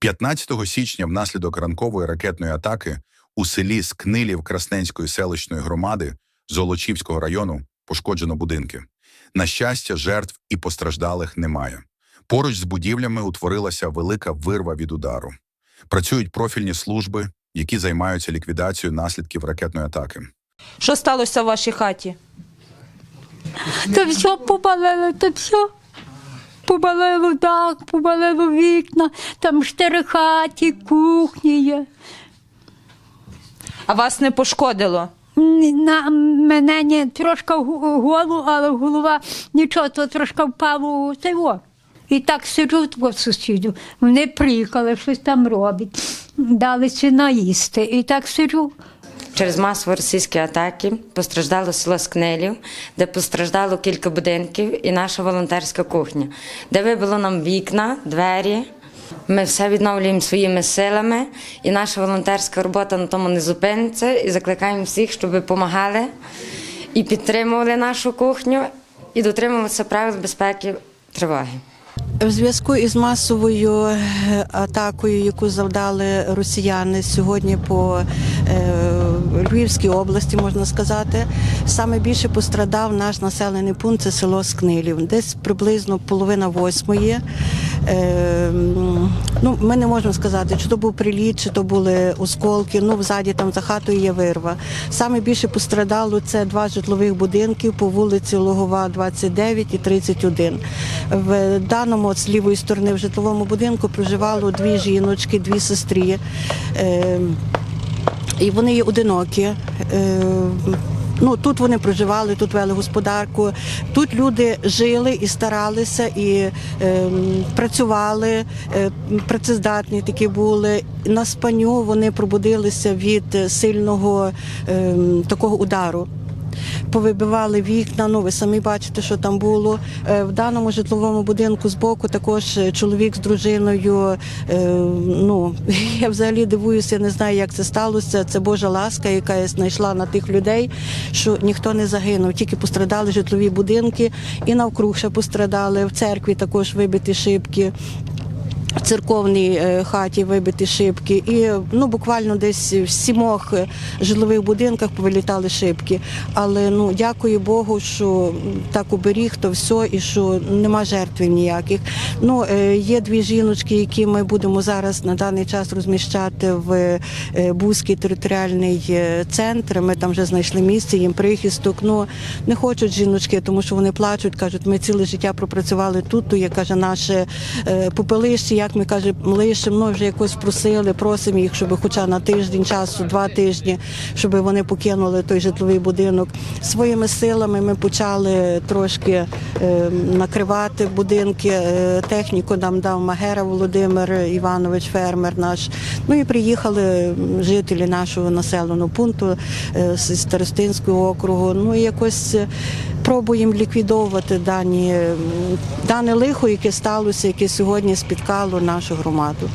15 січня внаслідок ранкової ракетної атаки у селі Скнилів Красненської селищної громади Золочівського району пошкоджено будинки. На щастя, жертв і постраждалих немає. Поруч з будівлями утворилася велика вирва від удару. Працюють профільні служби, які займаються ліквідацією наслідків ракетної атаки. Що сталося в вашій хаті? То все побалило, то все. Побалило дах, побалило вікна, там чотири хаті, кухні є. А вас не пошкодило? На мене не трошки голову, але голова нічого, то трошки впало цього. І так сиджу в сусіду. Вони приїхали, щось там роблять. Дали наїсти. І так сиджу. Через масові російські атаки постраждало село Скнелів, де постраждало кілька будинків і наша волонтерська кухня, де вибило нам вікна, двері. Ми все відновлюємо своїми силами, і наша волонтерська робота на тому не зупиниться. І закликаємо всіх, щоб допомагали і підтримували нашу кухню, і дотримувалися правил безпеки тривоги. В зв'язку із масовою е, атакою, яку завдали росіяни сьогодні по е, Львівській області, можна сказати, саме більше пострадав наш населений пункт це село Скнилів. Десь приблизно половина восьмої. Е, ну, ми не можемо сказати, чи то був приліт, чи то були осколки. Ну, взаді там за хатою є вирва. Саме більше пострадало це два житлових будинків по вулиці Логова, 29 і 31. В даному з лівої сторони в житловому будинку проживало дві жіночки, дві сестрі. Е, і вони є одинокі. Ну, тут вони проживали, тут вели господарку. Тут люди жили і старалися, і е, працювали, е, працездатні такі були. На спаню вони пробудилися від сильного е, такого удару. Повибивали вікна, ну ви самі бачите, що там було. Е, В даному житловому будинку збоку також е, чоловік з дружиною. е, Ну я взагалі дивуюся, не знаю, як це сталося. Це Божа ласка, яка знайшла на тих людей, що ніхто не загинув, тільки пострадали житлові будинки, і навкруг ще пострадали. В церкві також вибиті шибки. Церковній е, хаті вибиті шибки, і ну буквально десь в сімох е, житлових будинках повилітали шибки. Але ну дякую Богу, що так уберіг то все і що нема жертв ніяких. Ну е, є дві жіночки, які ми будемо зараз на даний час розміщати в Бузький територіальний центр. Ми там вже знайшли місце, їм прихисток. Ну не хочуть жіночки, тому що вони плачуть, кажуть, ми ціле життя пропрацювали тут. То є каже наше попелище, як ми каже, лишимо, ну вже якось просили, просимо їх, щоб хоча на тиждень часу, два тижні, щоб вони покинули той житловий будинок. Своїми силами ми почали трошки е, накривати будинки. Е, техніку нам дав Магера Володимир Іванович, фермер наш. Ну і приїхали жителі нашого населеного пункту е, з Старостинського округу. Ну і якось пробуємо ліквідовувати дані, дане лихо, яке сталося, яке сьогодні спіткало нашу громаду.